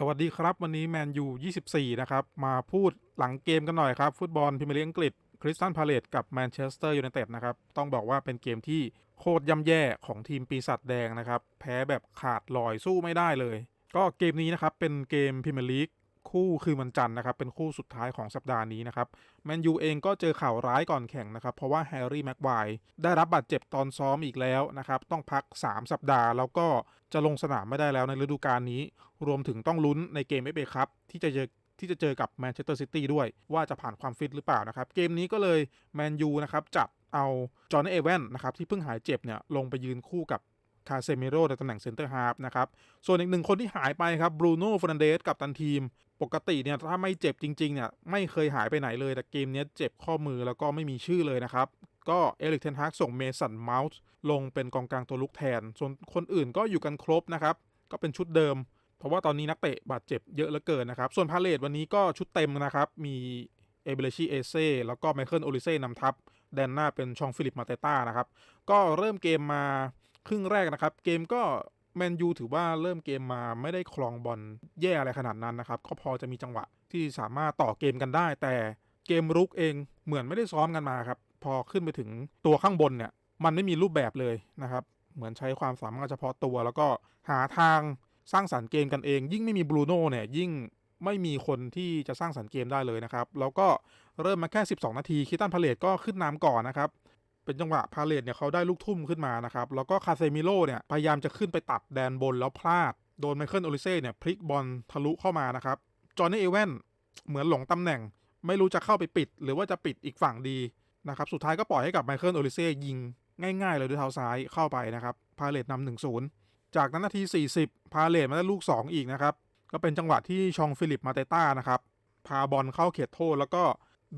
สวัสดีครับ วันนี้แมนยู24 นะครับ มาพูดหลังเกมกันหน่อยครับ ฟุตบอลพรีเมียร์ลีกอังกฤษคริสตันพาเลตกับแมนเชสเตอร์ยูไนเต็ดนะครับ ต้องบอกว่าเป็นเกมที่โคตรย่ำแย่ของทีมปีศาจแดงนะครับ แพ้แบบขาดลอยสู้ไม่ได้เลย ก็เกมนี้นะครับ เป็นเกมพรีเมียร์ลีก คู่คือวันจันทร์นะครับ เป็นคู่สุดท้ายของสัปดาห์นี้นะครับแมนยูเองก็เจอข่าวร้ายก่อนแข่งนะครับ เพราะว่าแฮร์รี่แม็กไวร์ได้รับบาดเจ็บตอนซ้อมอีกแล้วนะครับ ต้องพัก 3 สัปดาห์ แล้วก็จะลงสนามไม่ได้แล้วในฤดูกาลนี้ รวมถึงต้องลุ้นในเกมเอฟเอคัพที่จะเจอที่จะเจอกับแมนเชสเตอร์ซิตี้ด้วย ว่าจะผ่านความฟิตหรือเปล่านะครับ เกมนี้ก็เลยแมนยูนะครับจัดเอาจอห์นเอเวนนะครับที่เพิ่งหายเจ็บเนี่ยลงไปยืนคู่กับ คาเซมิโร่ในตำแหน่งเซนเตอร์ฮาร์ฟนะครับ ส่วนอีกหนึ่งคนที่หายไปครับบรูโน่ฟ r นันเดสกับตันทีม ปกติเนี่ยถ้าไม่เจ็บจริงๆเนี่ยไม่เคยหายไปไหนเลยแต่เกมนี้เจ็บข้อมือแล้วก็ไม่มีชื่อเลยนะครับก็เอริกเทนฮากส่งเมสันเมาส์ลงเป็นกองกลางตัวลุกแทน ส่วนคนอื่นก็อยู่กันครบนะครับ ก็เป็นชุดเดิม เพราะว่าตอนนี้นักเตะบาดเจ็บเยอะเหลือเกินนะครับ ส่วนพาเลตวันนี้ก็ชุดเต็มนะครับ มีเอเบเลชีเอเซ่แล้วก็ไมเคิลโอลิเซ่นำทัพ แดนหน้าเป็นชองฟิลิปมาเตต้านะครับ ก็เริ่มเกมมา ครึ่งแรกนะครับ เกมก็แมนยูถือว่าเริ่มเกมมาไม่ได้ครองบอลแย่อะไรขนาดนั้นนะครับ ก็พอจะมีจังหวะที่สามารถต่อเกมกันได้ แต่เกมรุกเองเหมือนไม่ได้ซ้อมกันมาครับ พอขึ้นไปถึงตัวข้างบนเนี่ย มันไม่มีรูปแบบเลยนะครับ เหมือนใช้ความสามารถเฉพาะตัว แล้วก็หาทางสร้างสรรค์เกมกันเอง ยิ่งไม่มีบรูโน่เนี่ยยิ่งไม่มีคนที่จะสร้างสรรค์เกมได้เลยนะครับ แล้วก็เริ่มมาแค่ 12 นาทีคิตันพาเลตก็ขึ้นนำก่อนนะครับ เป็นจังหวะพาเลตเนี่ยเขาได้ลูกทุ่มขึ้นมานะครับ แล้วก็คาเซมิโลเนี่ยพยายามจะขึ้นไปตัดแดนบนแล้วพลาด โดนไมเคิลโอลิเซ่เนี่ยพลิกบอลทะลุเข้ามานะครับ จอห์นนี่เอเวนเหมือนหลงตำแหน่ง ไม่รู้จะเข้าไปปิด หรือว่าจะปิดอีกฝั่งดีนะครับสุดท้ายก็ปล่อยให้กับไมเคิลโอลิเซ่ยิงง่ายๆเลยด้วยเท้าซ้ายเข้าไปนะครับพาเลตนำหนึ่งศูนย์จากนั้นนาที 40 พาเลตมาได้ลูก 2 อีกนะครับ ก็เป็นจังหวะที่ชองฟิลิปมาเตต้านะครับ พาบอลเข้าเขตโทษแล้วก็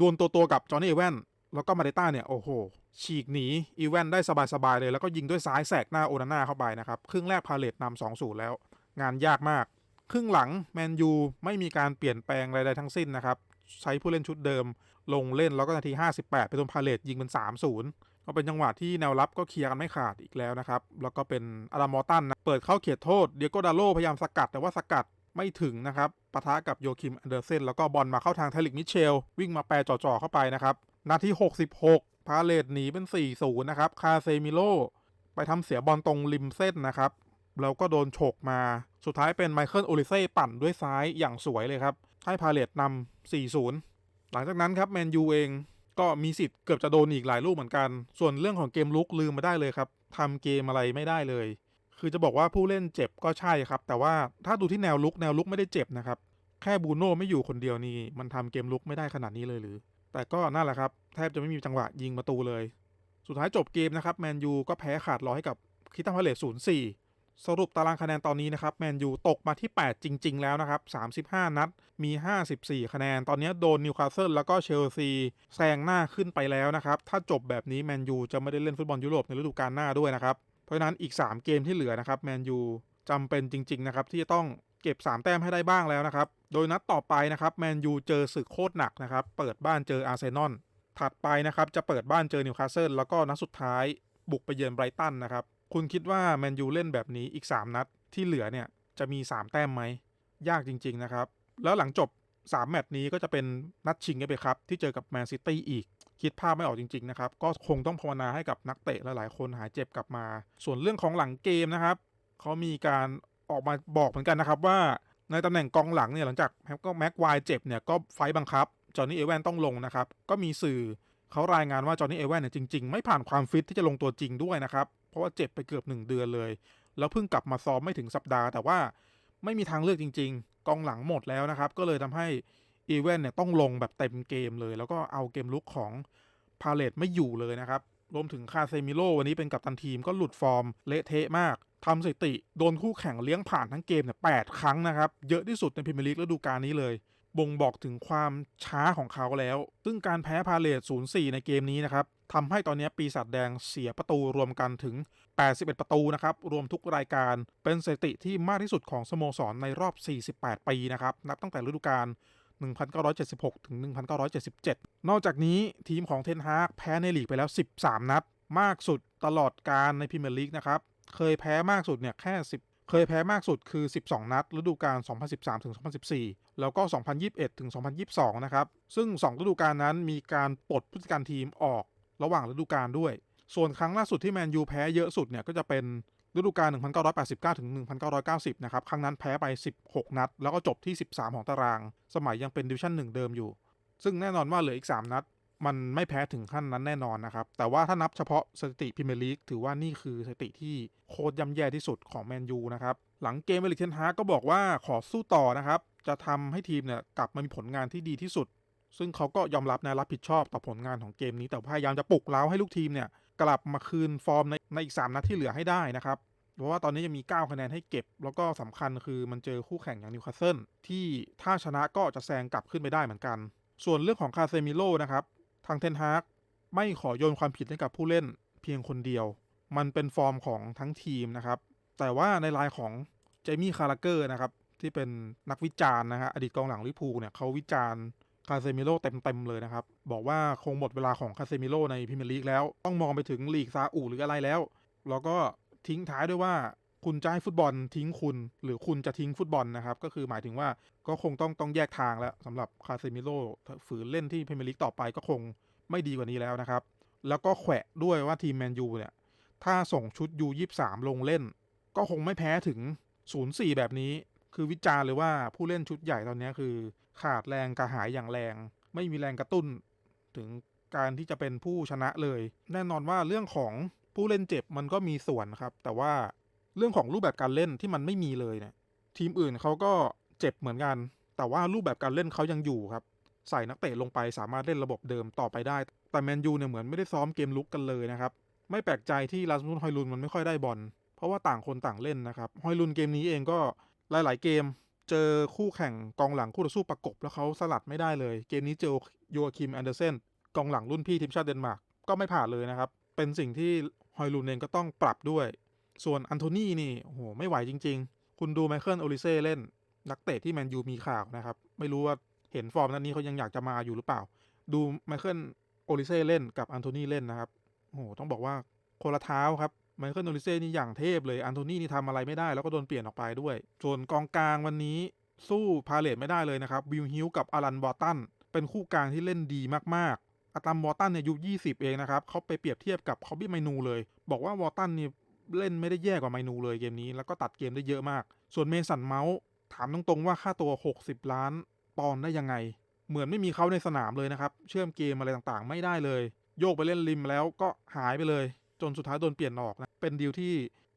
ดวลตัวๆกับจอห์นนี่เอเวน แล้วก็มาเตต้าเนี่ยโอ้โห ฉีกหนีอีแวนได้สบายๆเลย แล้วก็ยิงด้วยซ้ายแสกหน้าโอนาน่าเข้าไปนะครับครึ่งแรกพาเลตนำสองศูนย์แล้ว งานยากมาก ครึ่งหลังแมนยูไม่มีการเปลี่ยนแปลงอะไรๆทั้งสิ้นนะครับใช้ผู้เล่นชุดเดิม ลงเล่นแล้วก็นาที 58ไปโดนพาเลตยิงเป็น 3-0 ก็เป็นจังหวะที่แนวรับก็เคลียร์กันไม่ขาดอีกแล้วนะครับ แล้วก็เป็นอารามอตันนะเปิดเข้าเขตโทษเดียโกดาโลพยายามสกัดแต่ว่าสกัดไม่ถึงนะครับปะทะกับโยคิมอันเดอร์เซนแล้วก็บอลมาเข้าทางเทลิกมิเชล วิ่งมาแปรจ่อๆเข้าไปนะครับ นาที 66 พาเลตหนีเป็น 4-0 นะครับ คาเซมิโล ไปทำเสียบอลตรงริมเส้นนะครับ แล้วก็โดนฉกมา สุดท้ายเป็นไมเคิลโอลิเซ่ปั่นด้วยซ้ายอย่างสวยเลยครับ ให้พาเลตนำ4-0 หลังจากนั้นครับแมนยูเองก็มีสิทธิ์เกือบจะโดนอีกหลายลูกเหมือนกัน ส่วนเรื่องของเกมลุกลืมมาได้เลยครับทำเกมอะไรไม่ได้เลย คือจะบอกว่าผู้เล่นเจ็บก็ใช่ครับ แต่ว่าถ้าดูที่แนวลุกแนวลุกไม่ได้เจ็บนะครับ แค่บูโน่ไม่อยู่คนเดียวนี่มันทำเกมลุกไม่ได้ขนาดนี้เลยหรือ แต่ก็นั่นแหละครับ แทบจะไม่มีจังหวะยิงประตูเลย สุดท้ายจบเกมนะครับแมนยูก็แพ้ขาดรอยให้กับคิตันพาเลตศูนย์สี่สรุปตารางคะแนนตอนนี้นะครับแมนยูตกมาที่ 8 จริง ๆ แล้วนะครับ 35 นัดมี 54 คะแนน ตอนนี้โดนนิวคาสเซิลแล้วก็เชลซีแซงหน้าขึ้นไปแล้วนะครับ ถ้าจบแบบนี้แมนยูจะไม่ได้เล่นฟุตบอลยุโรปในฤดูกาลหน้าด้วยนะครับ เพราะฉะนั้นอีก 3 เกมที่เหลือนะครับแมนยูจำเป็นจริง ๆ นะครับ ที่จะต้องเก็บ 3 แต้มให้ได้บ้างแล้วนะครับ โดยนัดต่อไปนะครับแมนยูเจอศึกโคตรหนักนะครับ เปิดบ้านเจออาร์เซนอลถัดไปนะครับจะเปิดบ้านเจอนิวคาสเซิลแล้วก็นัดสุดท้าย บุกไปเยือนไบรตันนะครับ คุณคิดว่าแมนยูเล่นแบบนี้อีก 3 นัดที่เหลือเนี่ยจะมี 3 แต้มไหม ยากจริง ๆ นะครับ แล้วหลังจบ 3 แมตช์นี้ก็จะเป็นนัดชิงกันไปครับ ที่เจอกับแมนซิตี้อีก คิดภาพไม่ออกจริง ๆ นะครับ ก็คงต้องภาวนาให้กับนักเตะหลายๆคนหายเจ็บกลับมา ส่วนเรื่องของหลังเกมนะครับเขามีการออกมาบอกเหมือนกันนะครับว่า ในตำแหน่งกองหลังเนี่ยหลังจากก็แม็กควายเจ็บเนี่ยก็ไฟบังคับ จอห์นนี่เอแวนต้องลงนะครับ ก็มีสื่อเขารายงานว่าจอห์นนี่เอแวนเนี่ยจริงๆ ไม่ผ่านความฟิตที่จะลงตัวจริงด้วยนะครับ เพราะว่าเจ็บไปเกือบ 1 เดือนเลย แล้วเพิ่งกลับมาซ้อมไม่ถึงสัปดาห์ แต่ว่าไม่มีทางเลือกจริง ๆ กองหลังหมดแล้วนะครับ ก็เลยทำให้เอเวนเนี่ยต้องลงแบบเต็มเกมเลย แล้วก็เอาเกมลุกของพาเลตไม่อยู่เลยนะครับ รวมถึงคาเซมิโลวันนี้เป็นกัปตันทีมก็หลุดฟอร์มเละเทะมากทำสถิติ โดนคู่แข่งเลี้ยงผ่านทั้งเกมเนี่ยแครั้งนะครับ เยอะที่สุดในพรีเมียร์ลีกฤดูกาลนี้เลย บ่งบอกถึงความช้าของเขาแล้ว ซึ่งการแพ้พาเลต0-4 ในเกมนี้นะครับทำให้ตอนนี้ปีศาจแดงเสียประตูรวมกันถึง 81 ประตูนะครับ รวมทุกรายการ เป็นสถิติที่มากที่สุดของสโมสรในรอบ 48 ปีนะครับ นับตั้งแต่ฤดูกาล 1976 ถึง 1977 นอกจากนี้ทีมของเทนฮากแพ้ในลีกไปแล้ว 13 นัด มากสุดตลอดการในพรีเมียร์ลีกนะครับ เคยแพ้มากสุดเนี่ยแค่เคยแพ้มากสุดคือ 12 นัดฤดูกาล 2013 ถึง 2014 แล้วก็ 2021 ถึง 2022 นะครับ ซึ่ง 2 ฤดูกาลนั้นมีการปลดผู้จัดการทีมออกระหว่างฤดูกาลด้วย ส่วนครั้งล่าสุดที่แมนยูแพ้เยอะสุดเนี่ยก็จะเป็น ฤดูกาล 1989 ถึง 1990 นะครับ ครั้งนั้นแพ้ไป 16 นัด แล้วก็จบที่ 13 ของตาราง สมัยยังเป็นดิวิชั่น1 เดิมอยู่ ซึ่งแน่นอนว่าเหลืออีก 3 นัด มันไม่แพ้ถึงขั้นนั้นแน่นอนนะครับ แต่ว่าถ้านับเฉพาะสถิติพรีเมียร์ลีกถือว่านี่คือสถิติที่โคตรย่ำแย่ที่สุดของแมนยูนะครับ หลังเกมเอลิกเทนฮากก็บอกว่าขอสู้ต่อนะครับ จะทำให้ทีมเนี่ยกลับมามีผลงานที่ดีที่สุด ซึ่งเขาก็ยอมรับนะรับผิดชอบต่อผลงานของเกมนี้ แต่พยายามจะปลุกเร้าให้ลูกทีมเนี่ย กลับมาคืนฟอร์มในในอีก 3 นัดที่เหลือให้ได้นะครับ เพราะว่าตอนนี้ยังมี 9 คะแนนให้เก็บ แล้วก็สำคัญคือมันเจอคู่แข่งอย่างนิวคาสเซิลที่ถ้าชนะก็จะแซงกลับขึ้นไปได้เหมือนกัน ส่วนเรื่องของคาเซมิโลนะครับ ทางเทนฮากไม่ขอโยนความผิดให้กับผู้เล่นเพียงคนเดียว มันเป็นฟอร์มของทั้งทีมนะครับ แต่ว่าในรายของเจมี่คาราเกอร์นะครับที่เป็นนักวิจารณ์นะฮะอดีตกองหลังลิพูเนี่ยเขาวิจารณ์ คาเซมิโลเต็มๆเลยนะครับ บอกว่าคงหมดเวลาของคาเซมิโลในพรีเมียร์ลีกแล้ว ต้องมองไปถึงลีกซาอุหรืออะไรแล้ว แล้วก็ทิ้งท้ายด้วยว่าคุณจะให้ฟุตบอลทิ้งคุณ หรือคุณจะทิ้งฟุตบอลนะครับ ก็คือหมายถึงว่าก็คงต้องต้องแยกทางแล้วสำหรับคาเซมิโลฝืนเล่นที่พรีเมียร์ลีกต่อไปก็คงไม่ดีกว่านี้แล้วนะครับ แล้วก็แขวะด้วยว่าทีมแมนยูเนี่ยถ้าส่งชุดยูยี่สามลงเล่น ก็คงไม่แพ้ถึง 0-4 แบบนี้ คือวิจารณ์เลยว่าผู้เล่นชุดใหญ่ตอนนี้คือขาดแรงกระหายอย่างแรง ไม่มีแรงกระตุ้น ถึงการที่จะเป็นผู้ชนะเลย แน่นอนว่าเรื่องของผู้เล่นเจ็บมันก็มีส่วนครับ แต่ว่าเรื่องของรูปแบบการเล่นที่มันไม่มีเลยเนี่ยทีมอื่นเขาก็เจ็บเหมือนกัน แต่ว่ารูปแบบการเล่นเขายังอยู่ครับ ใส่นักเตะลงไปสามารถเล่นระบบเดิมต่อไปได้ แต่แมนยูเนี่ยเหมือนไม่ได้ซ้อมเกมลุกกันเลยนะครับไม่แปลกใจที่ลาสมุนฮอยลุนมันไม่ค่อยได้บอลเพราะว่าต่างคนต่างเล่นนะครับฮอยลุนเกมนี้เองก็ หลาย ๆ เกมเจอคู่แข่งกองหลังคู่ต่อสู้ประกบ แล้วเขาสลัดไม่ได้เลย เกมนี้เจอโยอาคิมแอนเดอร์เซนกองหลังรุ่นพี่ทีมชาติเดนมาร์กก็ไม่ผ่านเลยนะครับ เป็นสิ่งที่ฮอยลุนเองก็ต้องปรับด้วย ส่วนอันโทนีนี่โอ้โหไม่ไหวจริง ๆ คุณดูไมเคิลโอลิเซ่เล่น นักเตะที่แมนยูมีข่าวนะครับ ไม่รู้ว่าเห็นฟอร์มนั้นนี้เขายังอยากจะมาอยู่หรือเปล่า ดูไมเคิลโอลิเซ่เล่นกับอันโทนีเล่นนะครับโอ้โหต้องบอกว่าคนละเท้าครับ ไมเคิลโอลิเซ่นี่อย่างเทพเลยอันโทนีนี่ทำอะไรไม่ได้แล้วก็โดนเปลี่ยนออกไปด้วยส่วนกองกลางวันนี้สู้พาเลตไม่ได้เลยนะครับวิลฮิวกับอารันบอตันเป็นคู่กลางที่เล่นดีมากๆอาตัมบอตันเนี่ยอายุ20 เองนะครับเขาไปเปรียบเทียบกับคอบบี้ไมนูเลย บอกว่าวอตันนี่เล่นไม่ได้แย่กว่าไมนูเลยเกมนี้ แล้วก็ตัดเกมได้เยอะมาก ส่วนเมสันเมาส์ถามตรงๆว่าค่าตัว 60 ล้านปอนได้ยังไง เหมือนไม่มีเขาในสนามเลยนะครับ เชื่อมเกมอะไรต่างๆ ไม่ได้เลย โยกไปเล่นริมแล้วก็หายไปเลย จนสุดท้ายโดนเปลี่ยนออกนะเป็นดีลที่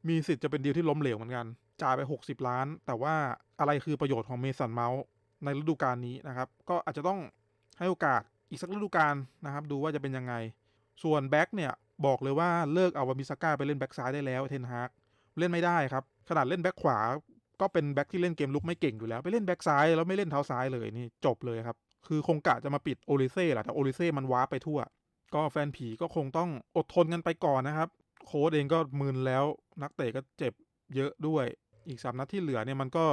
มีสิทธิ์จะเป็นดีลที่ล้มเหลวเหมือนกัน จ่ายไป 60 ล้าน แต่ว่าอะไรคือประโยชน์ของเมสันเมาส์ในฤดูกาลนี้นะครับ ก็อาจจะต้องให้โอกาสอีกสักฤดูกาลนะครับ ดูว่าจะเป็นยังไง ส่วนแบ็กเนี่ยบอกเลยว่าเลิกเอาวามิสก้าไปเล่นแบ็กซ้ายได้แล้วเทนฮากเล่นไม่ได้ครับ ขนาดเล่นแบ็กขวา ก็เป็นแบ็กที่เล่นเกมลุกไม่เก่งอยู่แล้ว ไปเล่นแบ็กซ้ายแล้วไม่เล่นเท้าซ้ายเลยนี่จบเลยครับ คือคงกะจะมาปิดโอลิเซ่แหละแต่โอลิเซ่มันว้าไปทั่ว ก็แฟนผีก็คงต้องอดทนกันไปก่อนนะครับ โค้ดเองก็มึนแล้วนักเตะก็เจ็บเยอะด้วย อีกสามนัดที่เหลือเนี่ยมันก็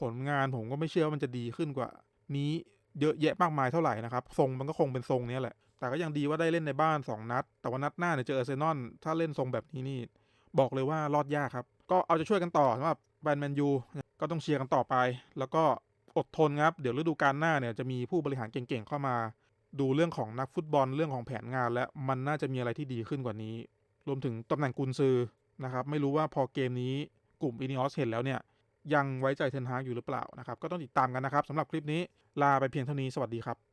ผลงานผมก็ไม่เชื่อว่ามันจะดีขึ้นกว่า นี้เยอะแยะมากมายเท่าไหร่นะครับ ทรงมันก็คงเป็นทรงนี้แหละ แต่ก็ยังดีว่าได้เล่นในบ้าน 2 นัด แต่ว่านัดหน้าเนี่ยเจออาร์เซนอลถ้าเล่นทรงแบบนี้นี่ บอกเลยว่ารอดยากครับ ก็เอาจะช่วยกันต่อสำหรับแบรนด์แมนยูก็ต้องเชียร์กันต่อไป แล้วก็อดทนครับ เดี๋ยวฤดูกาลหน้าเนี่ยจะมีผู้บริหารเก่งๆเข้ามา ดูเรื่องของนักฟุตบอลเรื่องของแผนงาน และมันน่าจะมีอะไรที่ดีขึ้นกว่านี้ รวมถึงตำแหน่งกุนซือนะครับไม่รู้ว่าพอเกมนี้กลุ่มอินิออสเห็นแล้วเนี่ยยังไว้ใจเทนฮากอยู่หรือเปล่านะครับก็ต้องติดตามกันนะครับสำหรับคลิปนี้ลาไปเพียงเท่านี้สวัสดีครับ